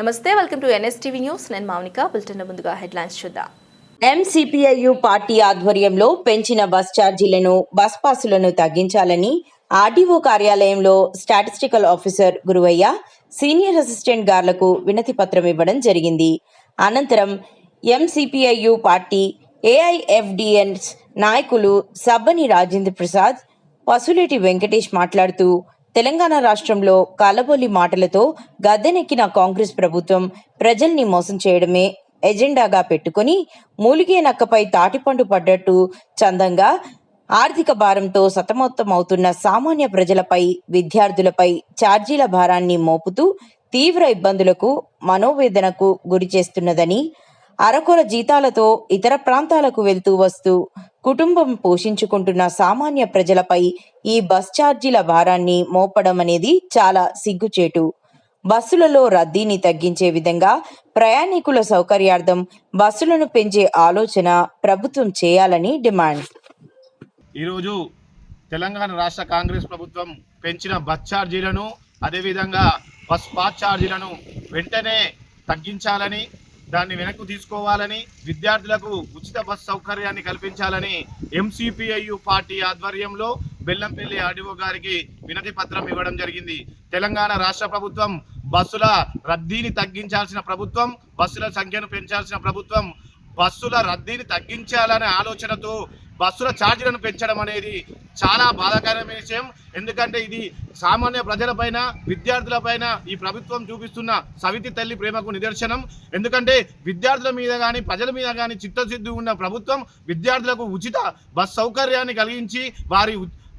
నమస్తే welcome to NSTV news. నేను Mounika bulletin ముందుగా హెడ్లైన్స్ చూద్దాం. ఎంసీపీఐయు పార్టీ ఆధ్వర్యంలో పెంచిన బస్ ఛార్జీలను బస్ పాసులను తగ్గించాలని ఆర్డీఓ కార్యాలయంలో statistical officer Guruvayya senior assistant గార్లకు వినతి పత్రం ఇవ్వడం జరిగింది. అనంతరం ఎంసీపీఐయు పార్టీ ఏఐఎఫ్డిఎన్స్ నాయకులు సబ్బని రాజేంద్ర ప్రసాద్ పసులేటి వెంకటేష్ మాట్లాడుతూ తెలంగాణ రాష్ట్రంలో కాలబోలి మాటలతో గద్దెనెక్కిన కాంగ్రెస్ ప్రభుత్వం ప్రజల్ని మోసం చేయడమే ఎజెండాగా పెట్టుకుని మూలిగే నక్కపై తాటిపండు పడ్డట్టు చందంగా ఆర్థిక భారంతో సతమతమవుతున్న సామాన్య ప్రజలపై విద్యార్థులపై ఛార్జీల భారాన్ని మోపుతూ తీవ్ర ఇబ్బందులకు మనోవేదనకు గురి చేస్తున్నదని అరకొర జీతాలతో ఇతర ప్రాంతాలకు వెళ్తూ వస్తూ కుటుంబం పోషించుకుంటున్న సామాన్య ప్రజలపై ఈ బస్ ఛార్జీల భారాన్ని మోపడం అనేది చాలా సిగ్గుచేటు. బస్సులలో రద్దీని తగ్గించే విధంగా ప్రయాణికుల సౌకర్యార్థం బస్సులను పెంచే ఆలోచన ప్రభుత్వం చేయాలని డిమాండ్. ఈరోజు తెలంగాణ రాష్ట్ర కాంగ్రెస్ ప్రభుత్వం పెంచిన బస్ ఛార్జీలను అదేవిధంగా బస్ పాస్ ఛార్జీలను వెంటనే తగ్గించాలని దాన్ని వెనక్కు తీసుకోవాలని విద్యార్థులకు ఉచిత బస్ సౌకర్యాన్ని కల్పించాలని ఎంసీపీఐయు పార్టీ ఆధ్వర్యంలో బెల్లంపల్లి ఆర్డీఓ గారికి వినతి పత్రం ఇవ్వడం జరిగింది. తెలంగాణ రాష్ట్ర ప్రభుత్వం బస్సుల రద్దీని తగ్గించాల్సిన ప్రభుత్వం బస్సుల సంఖ్యను పెంచాల్సిన ప్రభుత్వం బస్సుల రద్దీని తగ్గించాలనే ఆలోచనతో బస్సుల ఛార్జీలను పెంచడం అనేది చాలా బాధాకరమైన విషయం. ఎందుకంటే ఇది సామాన్య ప్రజలపైన విద్యార్థులపైన ఈ ప్రభుత్వం చూపిస్తున్న సవితి తల్లి ప్రేమకు నిదర్శనం. ఎందుకంటే విద్యార్థుల మీద కానీ ప్రజల మీద కానీ చిత్తశుద్ధి ఉన్న ప్రభుత్వం విద్యార్థులకు ఉచిత బస్ సౌకర్యాన్ని కలిగించి వారి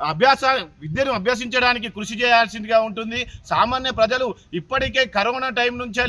అభ్యాస విద్యను అభ్యసించడానికి కృషి చేయాల్సిందిగా ఉంటుంది. సామాన్య ప్రజలు ఇప్పటికే కరోనా టైం నుంచి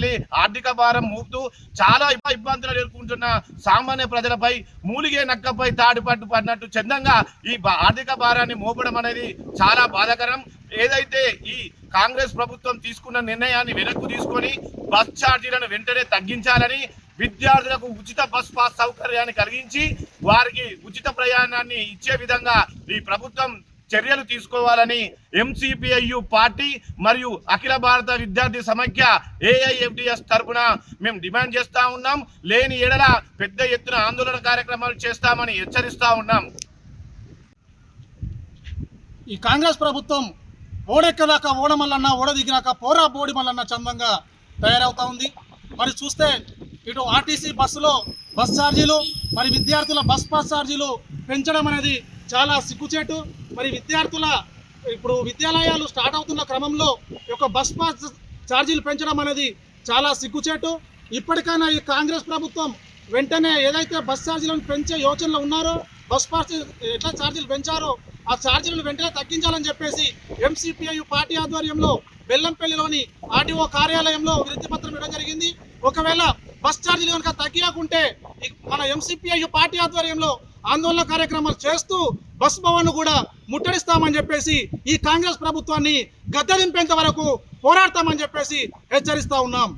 ఆర్థిక భారం మోపుతూ చాలా ఇబ్బందులు ఎదుర్కొంటున్న సామాన్య ప్రజలపై మూలిగే నక్కపై తాడిపట్టు పడినట్టు చందంగా ఈ ఆర్థిక భారాన్ని మోపడం అనేది చాలా బాధాకరం. ఏదైతే ఈ కాంగ్రెస్ ప్రభుత్వం తీసుకున్న నిర్ణయాన్ని వెనక్కు తీసుకొని బస్ ఛార్జీలను వెంటనే తగ్గించాలని విద్యార్థులకు ఉచిత బస్ పాస్ సౌకర్యాన్ని కలిగించి వారికి ఉచిత ప్రయాణాన్ని ఇచ్చే విధంగా ఈ ప్రభుత్వం చర్యలు తీసుకోవాలని ఎంసీపీఐయు పార్టీ మరియు అఖిల భారత విద్యార్థి సమైక్య ఏఐఎఫ్డిఎస్ తరఫున మేము డిమాండ్ చేస్తా ఉన్నాం. లేని ఎడల పెద్ద ఎత్తున ఆందోళన కార్యక్రమాలు చేస్తామని హెచ్చరిస్తా ఉన్నాం. ఈ కాంగ్రెస్ ప్రభుత్వం ఓడెక్కలాక ఓడమల్లన్న ఓడ దిగినాక పోరా బోడి మల్లన్న చందంగా తయారవుతా ఉంది. మరి చూస్తే ఇటు ఆర్టీసీ బస్సులో బస్ ఛార్జీలు మరి విద్యార్థుల బస్ పాస్ ఛార్జీలు పెంచడం అనేది చాలా సిగ్గుచేటు. మరి విద్యార్థుల ఇప్పుడు విద్యాలయాలు స్టార్ట్ అవుతున్న క్రమంలో యొక్క బస్ పాస్ ఛార్జీలు పెంచడం అనేది చాలా సిగ్గుచేటు. ఇప్పటికైనా ఈ కాంగ్రెస్ ప్రభుత్వం వెంటనే ఏదైతే బస్ ఛార్జీలను పెంచే యోచనలో ఉన్నారో బస్ పాస్ ఎట్లా ఛార్జీలు పెంచారో ఆ ఛార్జీలను వెంటనే తగ్గించాలని చెప్పేసి ఎంసీపీఐ పార్టీ ఆధ్వర్యంలో బెల్లంపల్లిలోని ఆర్టీఓ కార్యాలయంలో విరుద్ధి పత్రం ఇవ్వడం జరిగింది. ఒకవేళ బస్ ఛార్జీలు కనుక తగ్గియకుంటే మన ఎంసీపీఐ పార్టీ ఆధ్వర్యంలో ఆందోళన కార్యక్రమాలు చేస్తూ బస్ భవన్ కూడా ముట్టడిస్తామని చెప్పేసి ఈ కాంగ్రెస్ ప్రభుత్వాన్ని గద్దెదింపేంత వరకు పోరాడతామని చెప్పేసి హెచ్చరిస్తా ఉన్నాం.